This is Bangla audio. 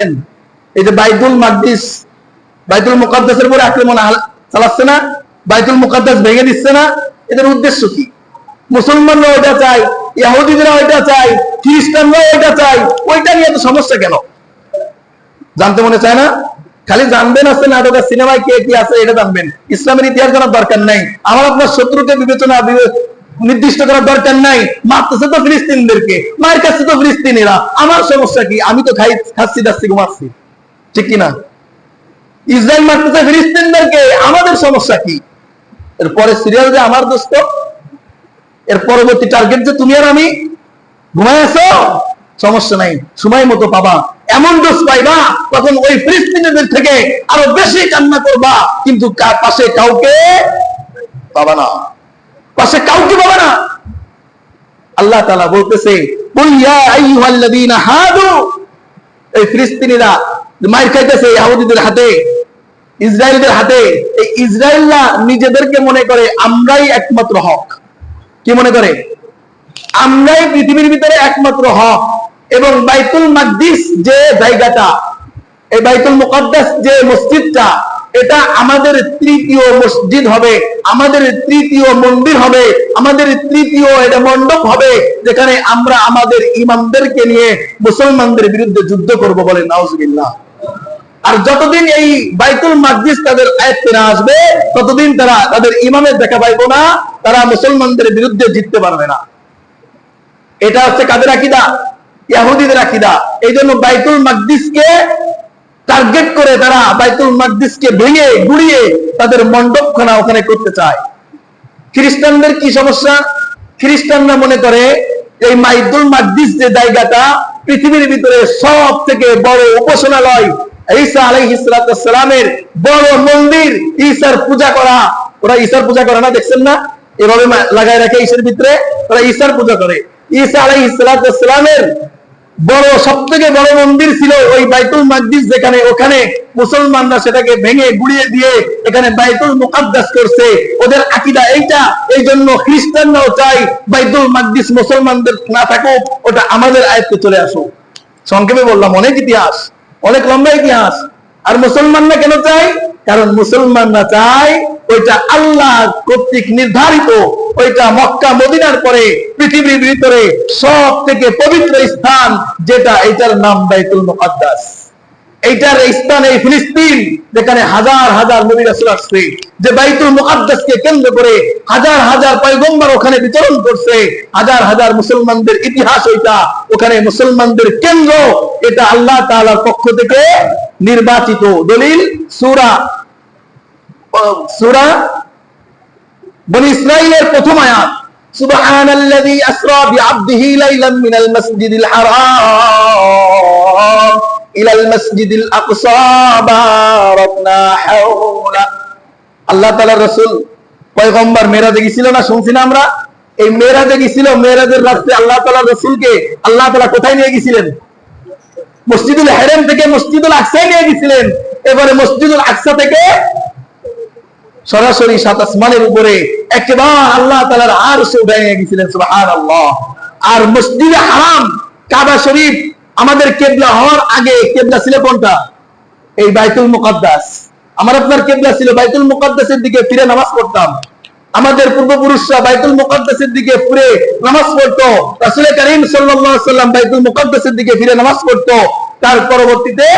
এই যে মুকাদ্দাসের উপরে আক্রমণ চালাচ্ছে না মুকাদ্দাস ভেঙে দিচ্ছে না, এদের উদ্দেশ্য কি? মুসলমানরা ওইটা ইহুদিরা ওইটা চাই খ্রিস্টানরা ওইটা চাই ওইটা নিয়ে সমস্যা কেন? জানতে মনে চায় না? খালি জানবেন আছে নাটক আর সিনেমায় কে কি আছে, এটা জানবেন। ইসলামের ইতিহাস জানার দরকার নাই। আমার আপনার শত্রুকে বিবেচনা বিবে- নির্দিষ্ট করার দরকার নাই। মারতেছে তো ফিলিস্তিনদেরকে মায়ের কাছে তো ফিলিস্তিনিরা। আমার সমস্যা কি? আমি তো খাই, খাচ্ছি দাচ্ছি ঘুমাচ্ছি। ঠিক কিনা? ইসরায়েল মারতেছে ফিলিস্তিনদেরকে, আমাদের সমস্যা কি? এরপরে সিরিয়াল যে আমার দোস্ত, এর পরবর্তী টার্গেট যে তুমি আর আমি, ঘুমায় আছো? সমস্যা নাই, সময় মতো পাবা। এমন দোষ পাইবা, তখন ওই ফিলিস্তিনিদের থেকে আরও বেশি কান্না করবা, কিন্তু পাশে কাউকে পাবা না পাশে কাউকে পাবা না আল্লাহ তাআলা বলতেছে মনে করে আমরাই একমাত্র হক। কি মনে করে? আমরাই পৃথিবীর ভিতরে একমাত্র হক। এবং বাইতুল মাকদিস যে জায়গাটা, এই বাইতুল মুকদ্দাস যে মসজিদটা এটা আমাদের তৃতীয় মসজিদ হবে, আমাদের তৃতীয় মন্দির হবে, আমাদের তৃতীয় এটা মণ্ডপ হবে, যেখানে আমরা আমাদের ইমামদেরকে নিয়ে মুসলমানদের বিরুদ্ধে যুদ্ধ করব বলে নাউজুবিল্লাহ। আর যতদিন এই বাইতুল মাকদিস তাদের আয়ত্তে না আসবে, ততদিন তারা তাদের ইমামের দেখা পাইবো না, তারা মুসলমানদের বিরুদ্ধে জিততে পারবে না। এটা হচ্ছে কাদের আকিদা? ইয়াহুদিদের আকিদা। এই জন্য বাইতুল মাকদিসকে তারা বাইতুল মাকদিসকে ভেঙে, গুড়িয়ে তাদের মণ্ডপখানা ওখানে করতে চায়। খ্রিস্টানদের কি সমস্যা? খ্রিস্টানরা মনে করে এই মাইদুল মাকদিস যে জায়গাটা পৃথিবীর ভিতরে সব থেকে বড় উপাসনালয়, ঈসা আলাইহিসসালামের বড় মন্দির, ঈসার পূজা করা। ওরা ঈসার পূজা করে না, দেখছেন না? এভাবে লাগায় রাখে ঈসের ভিতরে, ওরা ঈসার পূজা করে। ঈসা আলাইহিসসালামের বড় সব থেকে বড় মন্দির ছিল ওই বাইতুল মাকদিস যেখানে ওখানে মুসলমানরা সেটাকে ভেঙে গুড়িয়ে দিয়ে এখানে বাইতুল মুকাদ্দাস করছে। ওদের আকিদা এইটা। এই জন্য খ্রিস্টানরাও চাই বাইতুল মাকদিস মুসলমানদের না থাকুক, ওটা আমাদের আয়ত্তে চলে আসুক। সংক্ষেপে বললাম, অনেক ইতিহাস, অনেক লম্বা ইতিহাস। আর মুসলমানরা কেন চাই কারণ মুসলমানরা চায় ওইটা আল্লাহ কর্তৃক নির্ধারিত, ওইটা মক্কা, মদিনার পরে, পৃথিবীর ভিতরে সব থেকে পবিত্র স্থান যেটা এটার নাম বাইতুল মুকাদ্দাস। এইটার স্থান এই ফিলিস্তিন যেখানে হাজার হাজার নবী রাসূল আসছে যে বাইতুল মুকাদ্দাসকে কেন্দ্র করে হাজার হাজার পয়গম্বর ওখানে বিচরণ করছে হাজার হাজার মুসলমানদের ইতিহাস ওইটা ওখানে মুসলমানদের কেন্দ্র এটা আল্লাহ তাআলার পক্ষ থেকে নির্বাচিত দলিল সূরা সূরা বনি ইসরাইলের প্রথম আয়াত سبحان الذي أسرى بعبده ليلا من المسجد الحرام ইলাল আকসা বারাকনা হাওলা। আল্লাহ তাআলা রাসূল পয়গম্বর মেরাজে গিয়েছিল না, শুনছি না আমরা? এই মেরাজে গিয়েছিল, মেরাজের রাস্তায় আল্লাহ তাআলা রাসূলকে আল্লাহ তাআলা কোথায় নিয়ে গিয়েছিলেন? মসজিদুল হারাম থেকে মসজিদুল নিয়ে গিয়েছিলেন। এবারে মসজিদুল আকসা থেকে সরাসরি সাত আসমানের উপরে একেবারে আল্লাহ তাআলার সে উঠায় নিয়ে গিয়েছিলেন, সুবহানাল্লাহ। আর মসজিদে হারাম, কাবা শরীফ আমাদের কেবলা হওয়ার আগে কেবলা ছিল কোনটা? এই বাইতুল মুকাদ্দাস। আমার আপনার কেবলা ছিল বাইতুল মুকাদ্দাসের দিকে ফিরে নামাজ পড়তাম। আমাদের পূর্বপুরুষরা বাইতুল মুকাদ্দাসের দিকে ফিরে নামাজ পড়তো। রাসূল করিম সাল্লাল্লাহু আলাইহি সাল্লাম বাইতুল মুকাদ্দাসের দিকে ফিরে নামাজ পড়তো। তার পরবর্তীতে